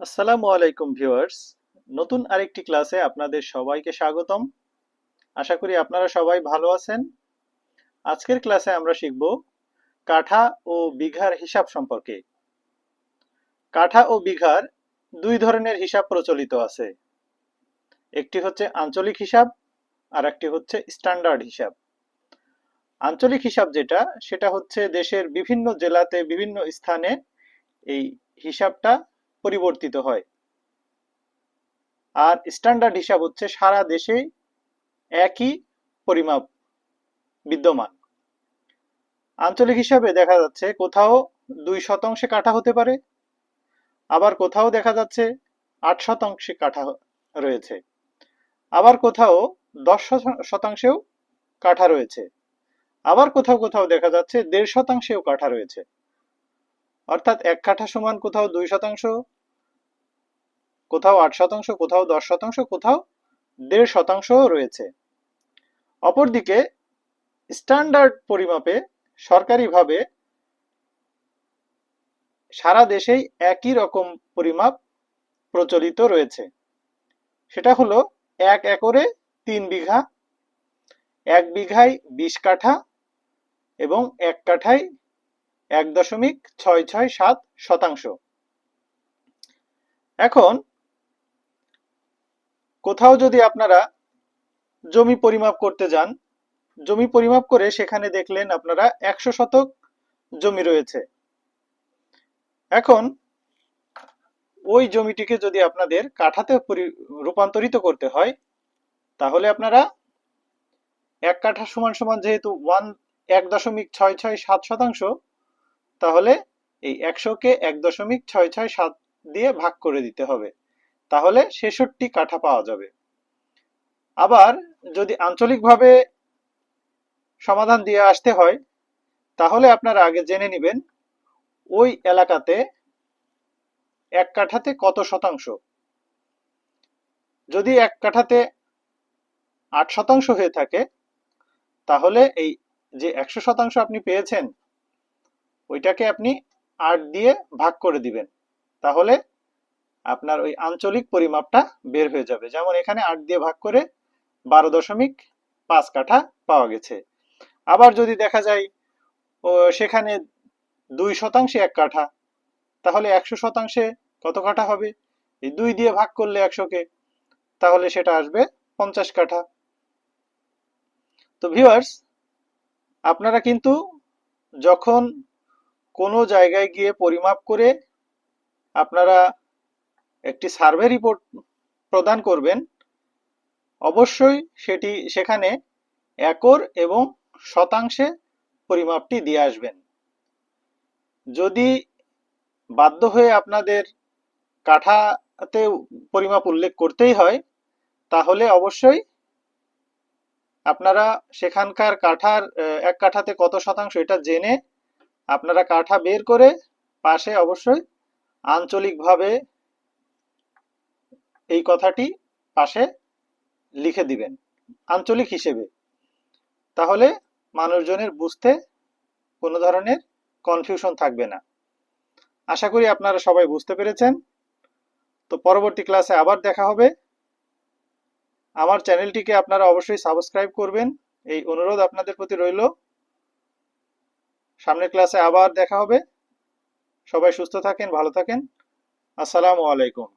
আসসালামু আলাইকুম ভিউয়ার্স। নতুন আরেকটি ক্লাসে আপনাদের সবাইকে স্বাগতম। আশা করি আপনারা সবাই ভালো আছেন। আজকের ক্লাসে আমরা শিখব কাঠা ও বিঘার হিসাব সম্পর্কে। কাঠা ও বিঘার দুই ধরনের হিসাব প্রচলিত আছে। একটি হচ্ছে আঞ্চলিক হিসাব আর একটি হচ্ছে স্ট্যান্ডার্ড হিসাব। আঞ্চলিক হিসাব যেটা, সেটা হচ্ছে দেশের বিভিন্ন জেলাতে বিভিন্ন স্থানে এই হিসাবটা পরিবর্তিত হয়। আর স্ট্যান্ডার্ড হিসাব হচ্ছে সারা দেশে একই পরিমাপ বিদ্যমান। আঞ্চলিক হিসাবে দেখা যাচ্ছে কোথাও দুই শতাংশে কাঠা হতে পারে, আবার কোথাও দেখা যাচ্ছে আট শতাংশে কাঠা রয়েছে, আবার কোথাও দশ শতাংশেও কাঠা রয়েছে, আবার কোথাও কোথাও দেখা যাচ্ছে দেড় শতাংশেও কাঠা রয়েছে। অর্থাৎ এক কাঠা সমান কোথাও দুই শতাংশ কোথাও আট শতাংশ, কোথাও দশ শতাংশ, কোথাও দেড় শতাংশ রয়েছে। অপরদিকে স্ট্যান্ডার্ড পরিমাপে সরকারিভাবে সারা দেশেই একই রকম পরিমাপ প্রচলিত রয়েছে। সেটা হলো এক একরে তিন বিঘা, এক বিঘায় বিশ কাঠা এবং এক কাঠায় এক দশমিক ছয় ছয় সাত শতাংশ। এখন কোথাও যদি আপনারা জমি পরিমাপ করতে যান, জমি পরিমাপ করে সেখানে দেখলেন আপনারা একশো শতক জমি রয়েছে। এখন ওই জমিটিকে যদি আপনাদের কাঠাতে রূপান্তরিত করতে হয়, তাহলে আপনারা এক কাঠা সমান সমান যেহেতু ওয়ান এক দশমিক ছয় ছয় সাত শতাংশ, তাহলে এই একশোকে এক দশমিক ছয় ছয় সাত দিয়ে ভাগ করে দিতে হবে। তাহলে ছেষট্টি কাঠা পাওয়া যাবে। আবার যদি আঞ্চলিকভাবে সমাধান দিয়ে আসতে হয়, তাহলে আপনারা আগে জেনে নেবেন ওই এলাকাতে এক কাঠাতে কত শতাংশ। যদি এক কাঠাতে আট শতাংশ হয়ে থাকে, তাহলে এই যে একশো শতাংশ আপনি পেয়েছেন, ওইটাকে আপনি আট দিয়ে ভাগ করে দিবেন। তাহলে আপনার ওই আঞ্চলিক পরিমাপটা বের হয়ে যাবে। যেমন এখানে আট দিয়ে ভাগ করে বারো দশমিক পাঁচ কাঠা পাওয়া গেছে। আবার যদি দেখা যায়, ও, সেখানে দুই শতাংশে এক কাঠা, তাহলে একশো শতাংশে কত কাঠা হবে? এই দুই দিয়ে ভাগ করলে একশোকে, তাহলে সেটা আসবে পঞ্চাশ কাঠা। তো ভিউয়ার্স আপনারা কিন্তু যখন কোনো জায়গায় গিয়ে পরিমাপ করে আপনারা একটি সার্ভে রিপোর্ট প্রদান করবেন, অবশ্যই সেটি সেখানে একর এবং শতাংশে পরিমাপটি দিয়ে আসবেন। যদি বাধ্য হয়ে আপনাদের কাঠাতে পরিমাপ উল্লেখ করতেই হয়, তাহলে অবশ্যই আপনারা সেখানকার কাঠার, এক কাঠাতে কত শতাংশ এটা জেনে আপনারা কাঠা বের করে পাশে অবশ্যই আঞ্চলিকভাবে এই কথাটি পাশে লিখে দিবেন, আঞ্চলিক হিসেবে। তাহলে মানুষজনের বুঝতে কোনো ধরনের কনফিউশন থাকবে না। আশা করি আপনারা সবাই বুঝতে পেরেছেন। তো পরবর্তী ক্লাসে আবার দেখা হবে। আমার চ্যানেলটিকে আপনারা অবশ্যই সাবস্ক্রাইব করবেন। এই অনুরোধ আপনাদের প্রতি রইল। সামনের ক্লাসে আবার দেখা হবে। সবাই সুস্থ থাকেন, ভালো থাকেন। আসসালামু আলাইকুম।